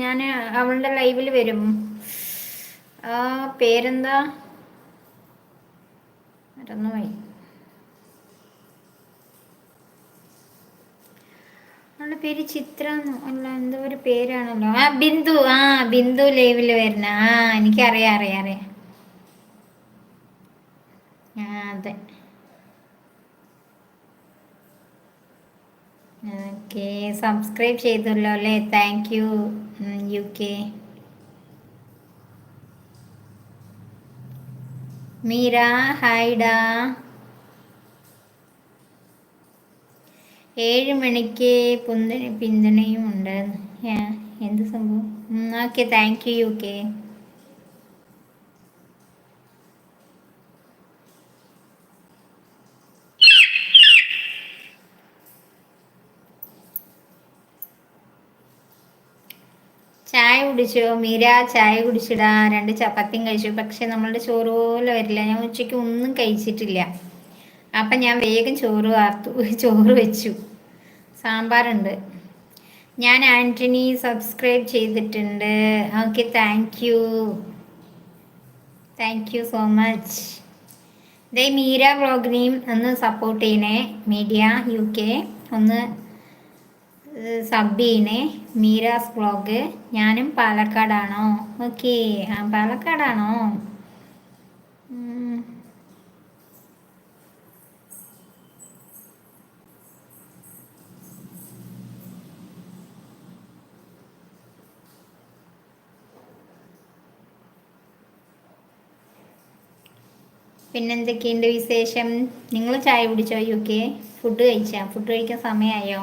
ഞാൻ അവളുടെ ലൈവിൽ വരും. ആ പേരെന്താ? മറന്നുപോയി അവളുടെ പേര് ചിത്ര അല്ല എന്തോ ഒരു പേരാണല്ലോ. ആ ബിന്ദു ആ ബിന്ദു ലൈവിൽ വരുന്ന. ആ എനിക്കറിയാം അറിയാം അറിയാം. അതെ. ഓക്കെ സബ്സ്ക്രൈബ് ചെയ്തല്ലോ അല്ലേ? Thank you U K Meera ഹായ്ഡാ ഏഴ് മണിക്ക് പിന്തുണ പിന്തുണയും ഉണ്ട്. എന്ത് സംഭവം? Okay thank you U K ചായ കുടിച്ചോ? മീര ചായ കുടിച്ചിടാ. രണ്ട് ചപ്പാത്തിയും കഴിച്ചു. പക്ഷെ നമ്മളുടെ ചോറ് പോലെ വരില്ല. ഞാൻ ഉച്ചയ്ക്ക് ഒന്നും കഴിച്ചിട്ടില്ല. അപ്പം ഞാൻ വേഗം ചോറ് വാർത്തു. ചോറ് വെച്ചു. സാമ്പാറുണ്ട്. ഞാൻ ആന്റണി സബ്സ്ക്രൈബ് ചെയ്തിട്ടുണ്ട്. Okay thank you. Thank you so much. ദേ മീര വ്ളോഗിനെയും ഒന്ന് സപ്പോർട്ട് ചെയ്യണേ. Media U K. ഒന്ന് സബ് ചെയ്യണേ മീരാസ് വ്ളോഗ്. ഞാനും പാലക്കാടാണോ? ഓക്കെ. ആ പാലക്കാടാണോ. പിന്നെന്തൊക്കെയുണ്ട് വിശേഷം? നിങ്ങൾ ചായ കുടിച്ചോ? U K? ഫുഡ് കഴിച്ചാ? ഫുഡ് കഴിക്കാൻ സമയമായോ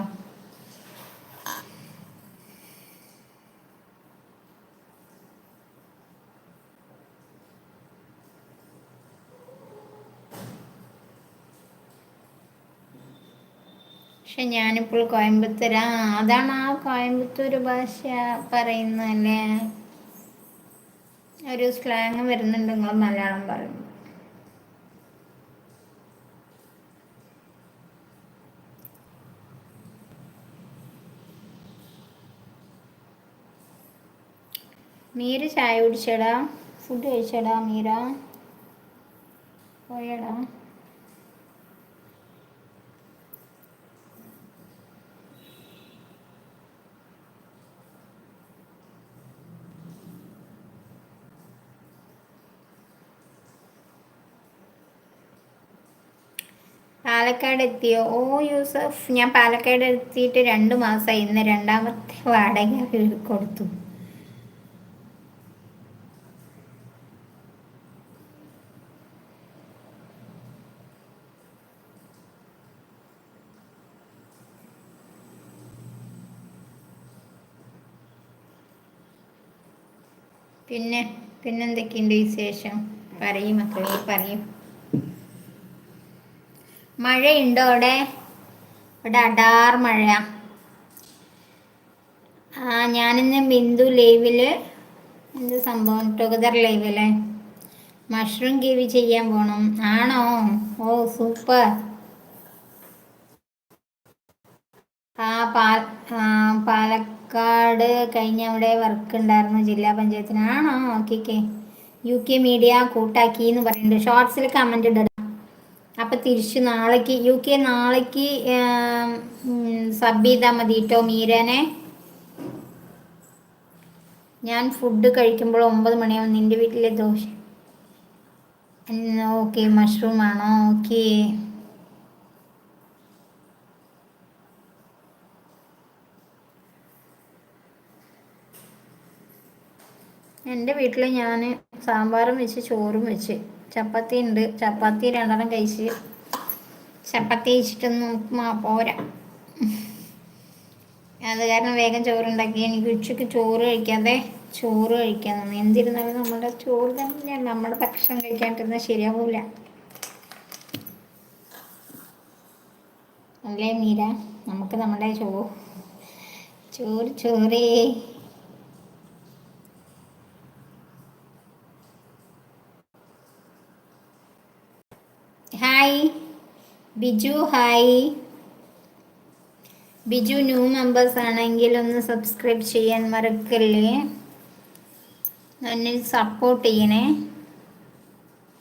പക്ഷെ ഞാനിപ്പോൾ കോയമ്പത്തൂർ ആ അതാണ് ആ കോയമ്പത്തൂർ ഭാഷ പറയുന്നതല്ലേ? ഒരു സ്ലാങ് വരുന്നുണ്ട് നിങ്ങൾ മലയാളം പറയുന്നു മീര ചായ കുടിച്ചടാ? ഫുഡ് കഴിച്ചടാ മീര? പോയടാ. പാലക്കാട് എത്തിയോ ഓ യൂസഫ് ഞാൻ പാലക്കാട് എത്തിയിട്ട് രണ്ട് മാസമായി ഇന്ന് രണ്ടാമത്തെ വാടക കൊടുത്തു. പിന്നെ പിന്നെന്തൊക്കെയുണ്ട് വിശേഷം? പറയും മക്കളെ പറയും. മഴയുണ്ടോ അവിടെ? ഇവിടെ അടാർ മഴ. ആ ഞാനിന്ന് ബിന്ദു ലൈവിൽ എന്ത് സംഭവം? ടുഗദർ ലൈവിൽ. മഷ്റൂം കിവി ചെയ്യാൻ പോണം. ആണോ? ഓ സൂപ്പർ. ആ പാ പാലക്കാട് കഴിഞ്ഞ അവിടെ വർക്ക് ഉണ്ടായിരുന്നു ജില്ലാ പഞ്ചായത്തിന്. ആണോ? Okay okay. U K media കൂട്ടാക്കി എന്ന് പറയുന്നുണ്ട് ഷോർട്സിൽ കമന്റ് അപ്പം തിരിച്ച് നാളേക്ക് യു കെ നാളേക്ക് സബ് ചെയ്താൽ മതി കേട്ടോ മീരനെ. ഞാൻ ഫുഡ് കഴിക്കുമ്പോൾ ഒമ്പത് മണിയാവും. നിന്റെ വീട്ടിലെ ദോശ. ഓക്കെ മഷ്റൂം ആണോ? ഓക്കെ എന്റെ വീട്ടിൽ ഞാൻ സാമ്പാറും വെച്ച് ചോറും വെച്ച്. ചപ്പാത്തി ഉണ്ട് ചപ്പാത്തി രണ്ടെണ്ണം കഴിച്ച് ചപ്പാത്തി നോക്കുമ്പോൾ മാ- പോരാ. അത് കാരണം വേഗം ചോറുണ്ടാക്കി. എനിക്ക് ഉച്ചയ്ക്ക് ചോറ് കഴിക്കാതെ ചോറ് കഴിക്കാൻ തന്നെ. എന്തിരുന്നാലും നമ്മുടെ ചോറ് തന്നെ നമ്മുടെ ഭക്ഷണം കഴിക്കാണ്ടിരുന്നാൽ ശരിയാവൂല. അല്ലേ മീര? നമുക്ക് നമ്മുടെ ചോ ചോറ് ചോറേ. Hi. Biju hi. Biju new members ആണെങ്കിൽ ഒന്ന് സബ്സ്ക്രൈബ് ചെയ്യാൻ മറക്കല്ലേ? എന്നെ സപ്പോർട്ട് ചെയ്യണേ.